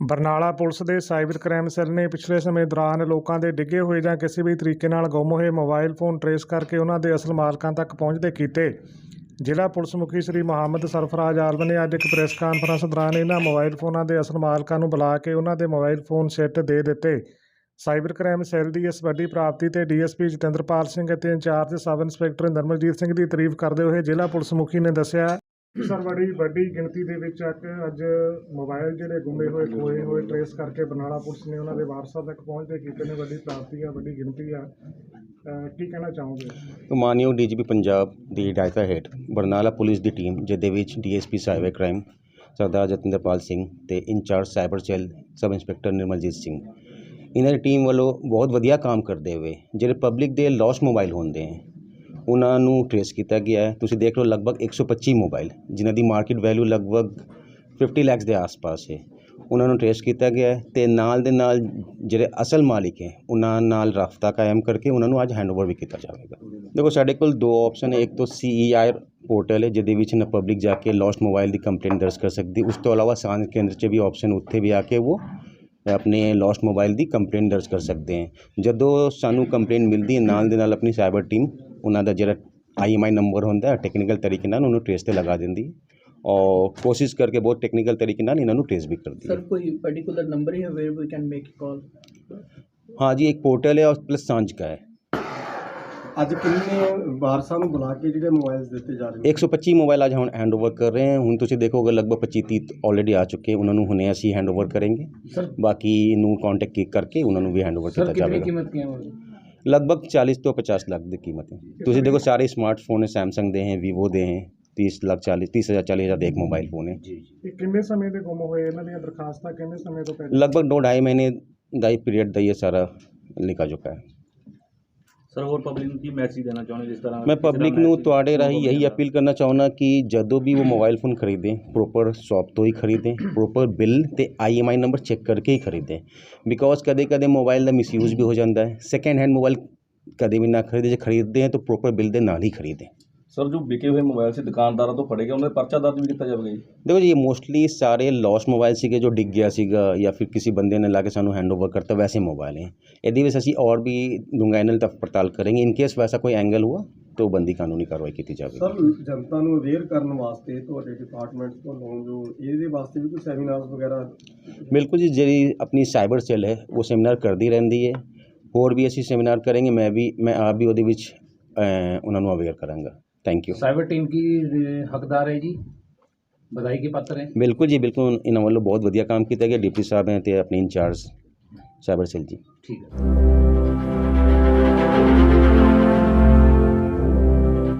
Barnala police ਦੇ cyber crime cell ਨੇ ਪਿਛਲੇ ਸਮੇਂ ਦੌਰਾਨ ਲੋਕਾਂ ਦੇ ਡਿੱਗੇ ਹੋਏ ਜਾਂ ਕਿਸੇ ਵੀ ਤਰੀਕੇ ਨਾਲ ਗੁੰਮ ਹੋਏ ਮੋਬਾਈਲ ਫੋਨ ਟਰੇਸ ਕਰਕੇ ਉਹਨਾਂ ਦੇ ਅਸਲ ਮਾਲਕਾਂ ਤੱਕ ਪਹੁੰਚਦੇ ਕੀਤੇ। ਜ਼ਿਲ੍ਹਾ ਪੁਲਿਸ ਮੁਖੀ ਸ੍ਰੀ ਮੁਹੰਮਦ ਸਰਫਰਾਜ਼ ਆਲਮ ਨੇ ਅੱਜ ਇੱਕ ਪ੍ਰੈਸ ਕਾਨਫਰੰਸ ਦੌਰਾਨ ਇਹਨਾਂ ਮੋਬਾਈਲ ਫੋਨਾਂ ਦੇ ਅਸਲ ਮਾਲਕਾਂ ਨੂੰ ਬੁਲਾ ਕੇ ਉਹਨਾਂ ਦੇ ਮੋਬਾਈਲ ਫੋਨ ਸੈੱਟ ਦੇ ਦਿੱਤੇ। ਸਾਈਬਰ ਕ੍ਰਾਈਮ ਸੈੱਲ ਦੀ ਇਸ ਵੱਡੀ ਪ੍ਰਾਪਤੀ ਤੇ ਡੀਐਸਪੀ ਜਤਿੰਦਰਪਾਲ ਸਿੰਘ ਅਤੇ in charge sub inspector Nirmaljit Singh ਦੀ ਤਾਰੀਫ ਕਰਦੇ ਹੋਏ ਜ਼ਿਲ੍ਹਾ ਪੁਲਿਸ ਮੁਖੀ ਨੇ ਦੱਸਿਆ ਸਰ ਬੜੀ ਵੱਡੀ ਗਿਣਤੀ ਦੇ ਵਿੱਚ ਅੱਜ ਅੱਜ ਮੋਬਾਈਲ ਜਿਹੜੇ ਗੁੰਮੇ ਹੋਏ, ਖੋਏ ਹੋਏ, ਟਰੇਸ ਕਰਕੇ ਬਰਨਾਲਾ ਪੁਲਿਸ ਨੇ ਉਹਨਾਂ ਦੇ ਵਾਰਸਾਂ ਤੱਕ ਪਹੁੰਚਦੇ ਕੀਤੇ ਨੇ, ਵੱਡੀ ਪ੍ਰਾਪਤੀ ਆ, ਵੱਡੀ ਗਿਣਤੀ ਆ। ਅਹ, ਕੀ ਕਹਿਣਾ ਚਾਹੋਗੇ? ਤੋਂ ਮਾਨਯੋਗ ਡੀਜੀਪੀ ਪੰਜਾਬ ਦੀ ਹਦਾਇਤਾਂ ਹੇਠ ਬਰਨਾਲਾ ਪੁਲਿਸ ਦੀ ਟੀਮ, ਜਿਹਦੇ ਵਿੱਚ DSP cyber crime Sardar Jatinderpal Singh ਤੇ in charge cyber cell sub inspector Nirmaljit Singh. ਇਹਨਾਂ ਦੀ ਟੀਮ ਵੱਲੋਂ ਬਹੁਤ ਵਧੀਆ ਕੰਮ ਕਰਦੇ ਹੋਏ, ਜਿਹੜੇ ਪਬਲਿਕ ਦੇ ਲੌਸ ਮੋਬਾਈਲ ਹੁੰਦੇ ਹੈ ਉਹਨਾਂ ਨੂੰ ਟਰੇਸ ਕੀਤਾ ਗਿਆ ਹੈ। ਤੁਸੀਂ ਦੇਖ ਲਓ ਲਗਭਗ 125 ਮੋਬਾਈਲ ਜਿਨ੍ਹਾਂ ਦੀ ਮਾਰਕੀਟ ਵੈਲਿਊ ਲਗਭਗ 50 ਲੱਖ ਦੇ ਆਸ-ਪਾਸ ਹੈ। ਉਹਨਾਂ ਨੂੰ ਟਰੇਸ ਕੀਤਾ ਗਿਆ ਹੈ ਤੇ ਨਾਲ ਦੇ ਨਾਲ ਜਿਹੜੇ ਅਸਲ ਮਾਲਿਕ ਹੈ, ਉਹਨਾਂ ਨਾਲ ਰਾਬਤਾ ਕਾਇਮ ਕਰਕੇ ਉਹਨਾਂ ਨੂੰ ਅੱਜ ਹੈਂਡਓਵਰ ਵੀ ਕੀਤਾ ਜਾਵੇਗਾ। ਦੇਖੋ, ਸਾਡੇ ਕੋਲ ਦੋ ਆਪਸ਼ਨ ਹੈ। ਇੱਕ ਤਾਂ ਸੀਈਆਰ ਪੋਰਟਲ ਹੈ, ਜਿਹਦੇ ਵਿੱਚ ਨਾ ਪਬਲਿਕ ਜਾ ਕੇ ਲੋਸਟ ਮੋਬਾਈਲ ਦੀ ਕੰਪਲੇਂਟ ਦਰਜ ਕਰ ਸਕਦੀ ਉਸ ਤੋਂ ਇਲਾਵਾ ਸਾਂਝ ਕੇਂਦਰ 'ਚ ਵੀ ਆਪਸ਼ਨ ਉੱਥੇ ਵੀ ਆ ਕੇ ਉਹ ਆਪਣੇ ਲੋਸਟ ਮੋਬਾਈਲ ਦੀ ਕੰਪਲੇਂਟ ਦਰਜ ਕਰ ਸਕਦੇ ਹੈ। ਜਦੋਂ ਸਾਨੂੰ ਕੰਪਲੇਂਟ ਮਿਲਦੀ ਹੈ, ਨਾਲ ਦੇ ਨਾਲ ਆਪਣੀ ਸਾਈਬਰ ਟੀਮ ਉਹਨਾਂ ਦਾ ਜਿਹੜਾ ਆਈਐਮਆਈ ਨੰਬਰ ਹੁੰਦਾ ਹੈ ਟੈਕਨੀਕਲ ਤਰੀਕੇ ਨਾਲ ਉਹਨੂੰ ਟ੍ਰੇਸ ਤੇ ਲਗਾ ਦਿੰਦੀ ਹੈ ਔਰ ਕੋਸ਼ਿਸ਼ ਕਰਕੇ ਬਹੁਤ ਟੈਕਨੀਕਲ ਤਰੀਕੇ ਨਾਲ ਇਹਨਾਂ ਨੂੰ ਟ੍ਰੇਸ ਵੀ ਕਰਦੀ ਹੈ सर कोई पर्टिकुलर नंबर है where we can make call हाँ जी एक पोर्टल है और प्लस सांझ का है ਅੱਜ ਕਿੰਨੇ ਵਾਰਸਾਂ ਨੂੰ ਬੁਲਾ ਕੇ ਜਿਹੜੇ ਮੋਬਾਈਲਸ ਦਿੱਤੇ ਜਾ ਰਹੇ ਨੇ 125 ਮੋਬਾਈਲ ਅੱਜ ਹੁਣ ਹੈਂਡਓਵਰ ਕਰ ਰਹੇ ਹਾਂ ਹੁਣ ਤੁਸੀਂ ਦੇਖੋਗੇ ਲਗਭਗ 25 30 ਆਲਰੇਡੀ ਆ ਚੁੱਕੇ ਉਹਨਾਂ ਨੂੰ ਹੁਣੇ ਅਸੀਂ ਹੈਂਡਓਵਰ ਕਰਾਂਗੇ सर ਬਾਕੀ ਨੂੰ ਕੰਟੈਕਟ ਕਰਕੇ ਉਹਨਾਂ ਨੂੰ ਵੀ ਹੈਂਡਓਵਰ सर ਕੀਤਾ कितनी ਜਾਵੇਗਾ कीमत की है वो ਲਗਭਗ 40 ਤੋਂ 50 ਲੱਖ ਦੀ ਕੀਮਤ ਹੈ ਤੁਸੀਂ ਦੇਖੋ ਸਾਰੇ ਸਮਾਰਟਫੋਨ ਹੈ ਸੈਮਸੰਗ ਦੇ ਹੈ ਵੀਵੋ ਦੇ ਹੈ 30 ਲੱਖ 40 30 ਹਜ਼ਾਰ 40 ਹਜ਼ਾਰ ਦੇ ਇੱਕ ਮੋਬਾਈਲ ਫੋਨ ਹੈ ਇਹ ਕਿੰਨੇ ਸਮੇਂ ਦੇ ਗੁੰਮ ਹੋਏ ਇਹਨਾਂ ਦੀਆਂ ਦਰਖਾਸਤਾਂ ਕਿੰਨੇ ਸਮੇਂ ਤੋਂ ਪਹਿਲਾਂ लगभग दो ढाई महीने का ही पीरियड ਦਾ ये सारा ਲਿਖਾ ਚੁੱਕਾ ਹੈ ਸਰ ਹੋਰ ਪਬਲਿਕ ਨੂੰ ਕੀ ਮੈਸੇਜ ਦੇਣਾ ਚਾਹੁੰਦੇ ਜਿਸ ਤਰ੍ਹਾਂ ਮੈਂ ਪਬਲਿਕ ਨੂੰ ਤੁਹਾਡੇ ਰਾਹੀਂ ਇਹੀ ਅਪੀਲ ਕਰਨਾ ਚਾਹੁੰਦਾ ਕਿ ਜਦੋਂ ਵੀ ਉਹ ਮੋਬਾਈਲ ਫੋਨ ਖਰੀਦੇ ਪ੍ਰੋਪਰ ਸ਼ਾਪ ਤੋਂ ਹੀ ਖਰੀਦੇ ਪ੍ਰੋਪਰ ਬਿੱਲ ਤੇ ਆਈਐਮਆਈ ਨੰਬਰ ਚੈੱਕ ਕਰਕੇ ਹੀ ਖਰੀਦੇ। ਬਿਕੋਜ਼ ਕਦੇ ਕਦੇ ਮੋਬਾਈਲ ਦਾ ਮਿਸਯੂਜ਼ ਵੀ ਹੋ ਜਾਂਦਾ ਹੈ। ਸੈਕਿੰਡ ਹੈਂਡ ਮੋਬਾਈਲ ਕਦੇ ਵੀ ਨਾ ਖਰੀਦੇ। ਜੇ ਖਰੀਦਦੇ ਹੈ ਤਾਂ ਪ੍ਰੋਪਰ ਬਿੱਲ ਦੇ ਨਾਲ ਹੀ ਖਰੀਦੇ। ਸਰ ਜੋ ਵਿਕੇ ਹੋਏ ਮੋਬਾਈਲ ਸੀ ਦੁਕਾਨਦਾਰਾਂ ਤੋਂ ਫੜੇ ਗਏ ਉਹਨਾਂ ਦੇ ਪਰਚਾ ਦਰਜ ਵੀ ਕੀਤਾ ਜਾਵੇਗਾ ਜੀ? ਦੇਖੋ ਜੀ ਮੋਸਟਲੀ ਸਾਰੇ सारे लॉस ਸੀਗੇ ਜੋ ਡਿੱਗ ਗਿਆ ਸੀਗਾ ਜਾਂ ਫਿਰ ਕਿਸੇ ਬੰਦੇ ਨੇ ਲਾ ਕੇ ਸਾਨੂੰ हैंड ओवर करता वैसे मोबाइल हैं यदि वैसे असी और भी डूंगाइनल तक पड़ताल करेंगे इन ਵੈਸਾ ਕੋਈ ਐਂਗਲ एंगल ਤਾਂ ਉਹ ਬੰਦੀ ਕਾਨੂੰਨੀ ਕਾਰਵਾਈ ਕੀਤੀ ਜਾਵੇ ਸਰ ਜਨਤਾ ਨੂੰ ਅਵੇਅਰ ਕਰਨ ਵਾਸਤੇ ਤੁਹਾਡੇ ਡਿਪਾਰਟਮੈਂਟ ਤੋਂ ਲੋਨ ਜੋ ਇਹਦੇ ਵਾਸਤੇ ਵੀ ਕੋਈ ਸੈਮੀਨਾਰਸ ਵਗੈਰਾ? ਬਿਲਕੁਲ ਜੀ ਜਿਹੜੀ ਆਪਣੀ ਸਾਈਬਰ ਸੈੱਲ ਹੈ ਉਹ ਸੈਮੀਨਾਰ ਕਰਦੀ ਰਹਿੰਦੀ ਹੈ। ਹੋਰ ਵੀ ਅਸੀਂ ਸੈਮੀਨਾਰ ਕਰਾਂਗੇ ਮੈਂ ਵੀ ਮੈਂ ਆਪ ਵੀ ਉਹਦੇ ਵਿੱਚ ਉਹਨਾਂ ਨੂੰ ਅਵੇਅਰ ਕਰਾਂਗਾ। थैंक यू साइबर टीम की हकदार है जी। बधाई के पात्र हैं। बिल्कुल जी बिल्कुल। इन्होंने वालों बहुत ਵਧੀਆ काम किया गया डिप्टी साहब हैं अपने इंचार्ज साइबर सेल जी। ठीक है।